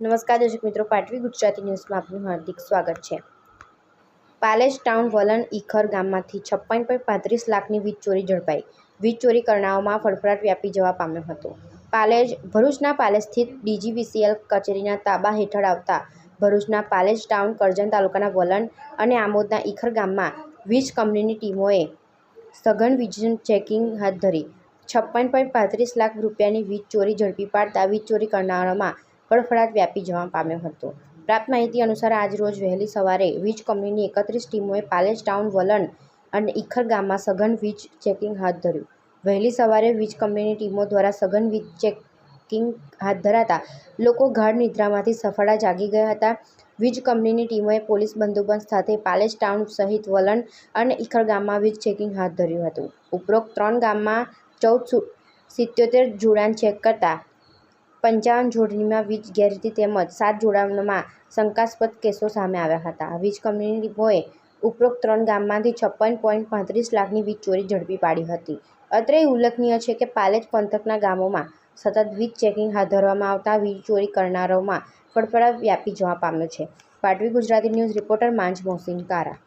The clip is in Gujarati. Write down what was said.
નમસ્કાર, દર્શક મિત્રો, પાટવી ગુજરાતી ન્યૂઝમાં આપનું હાર્દિક સ્વાગત છે. પાલેસ ટાઉન વલણ ઈખર ગામમાંથી છપ્પન પોઈન્ટ પાંત્રીસ લાખની વીજ ચોરી ઝડપાઈ. વીજ ચોરી કરનારાઓમાં ફડફડાટ વ્યાપી જવા પામ્યો હતો. પાલેજ, ભરૂચના પાલેજ સ્થિત ડીજીવીસીએલ કચેરીના તાબા હેઠળ આવતા ભરૂચના પાલેજ ટાઉન કરજણ તાલુકાના વલણ અને આમોદના ઈખર ગામમાં વીજ કંપનીની ટીમોએ સઘન વીજ ચેકિંગ હાથ ધરી. છપ્પન પોઈન્ટ પાંત્રીસ લાખ રૂપિયાની વીજ ચોરી ઝડપી પાડતા વીજ ચોરી કરનારાઓમાં ફફડાટ વ્યાપી જવા પામ્યો હતો. પ્રાપ્ત માહિતી અનુસાર આજરોજ વહેલી સવારે વીજ કંપનીની એકત્રીસ ટીમોએ પાલેજ ટાઉન વલણ અને ઇખર ગામમાં સઘન વીજ ચેકિંગ હાથ ધર્યું. વહેલી સવારે વીજ કંપનીની ટીમો દ્વારા સઘન વીજ ચેકિંગ હાથ ધરાતા લોકો ગાઢ નિદ્રામાંથી સફળા જાગી ગયા હતા. વીજ કંપનીની ટીમોએ પોલીસ બંદોબસ્ત સાથે પાલેજ ટાઉન સહિત વલણ અને ઇખર ગામમાં વીજ ચેકિંગ હાથ ધર્યું હતું. ઉપરોક્ત ત્રણ ગામમાં ચૌદ સિત્યોતેર જોડાણ ચેક કરતા પંચાવન જોડણીમાં વીજ ગેરરીતિ તેમજ સાત જોડાણમાં શંકાસ્પદ કેસો સામે આવ્યા હતા. વીજ કંપનીઓએ ઉપરોક્ત ત્રણ ગામમાંથી છપ્પન પોઈન્ટ પાંત્રીસ લાખની વીજ ચોરી ઝડપી પાડી હતી. અત્રે ઉલ્લેખનીય છે કે પાલેજ પંથકના ગામોમાં સતત વીજ ચેકિંગ હાથ ધરવામાં આવતા વીજ ચોરી કરનારાઓમાં ફફડાટ વ્યાપી જવા પામ્યો છે. પાટવી ગુજરાતી ન્યૂઝ રિપોર્ટર માંજ મોહસિન કારા.